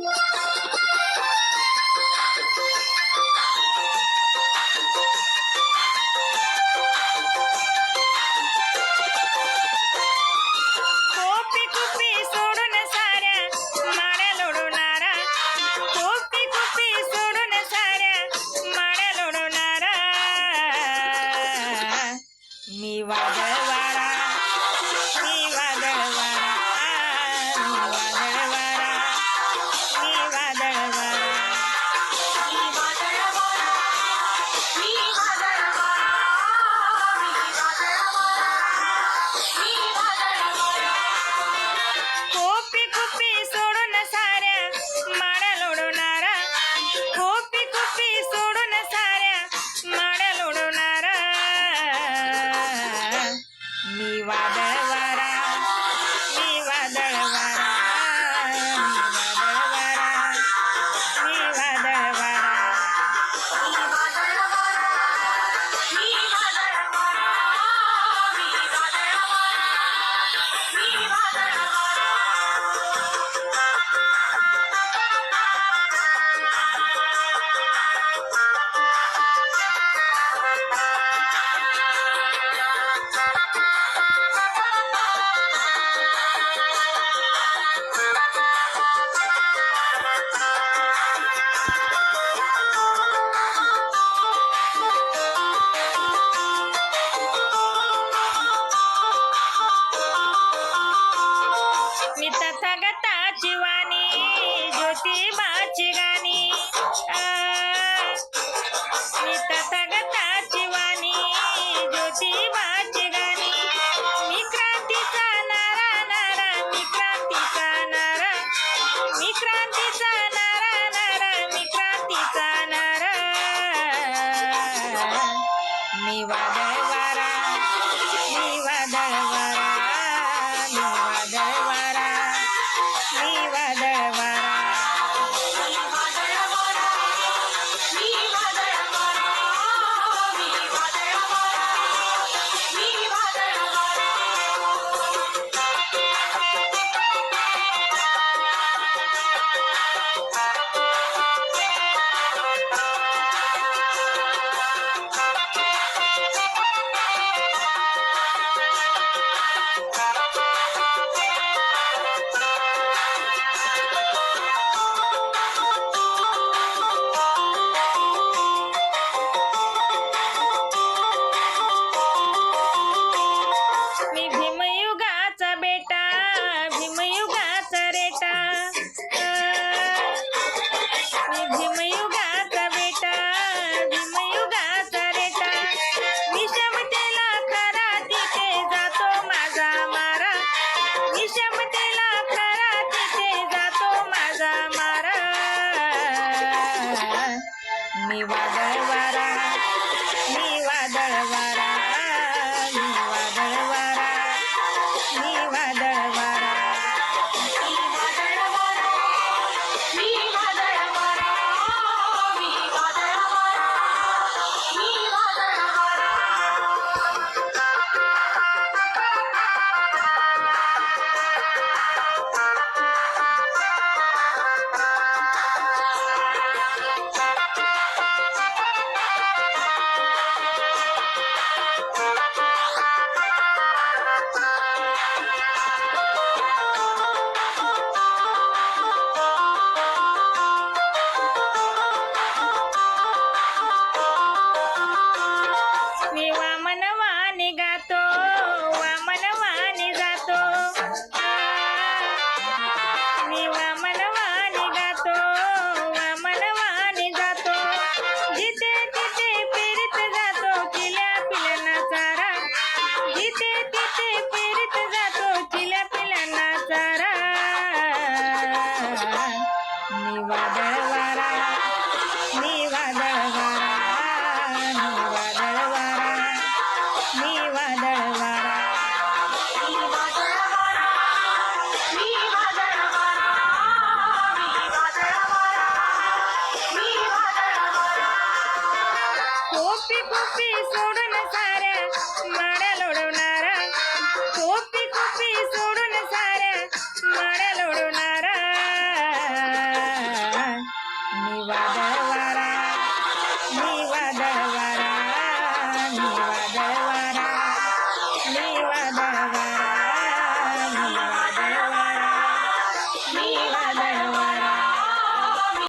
Yeah. Yeah. जगताची वाणी ज्योतिबाची गाणी. मी तथागताची वाणी ज्योतिबाची गाणी. मी क्रांतीचा नारा नारा मी क्रांतीचा नारा. मी क्रांतीचा मी वादळ वारा मी वादळ वारा જવાની ગાતો కుప్పి చూడున సారా మడలుడున్నారా కుప్పి కుప్పి చూడున సారా మడలుడున్నారా నీ వదవరా నీ వదవరా నీ వదవరా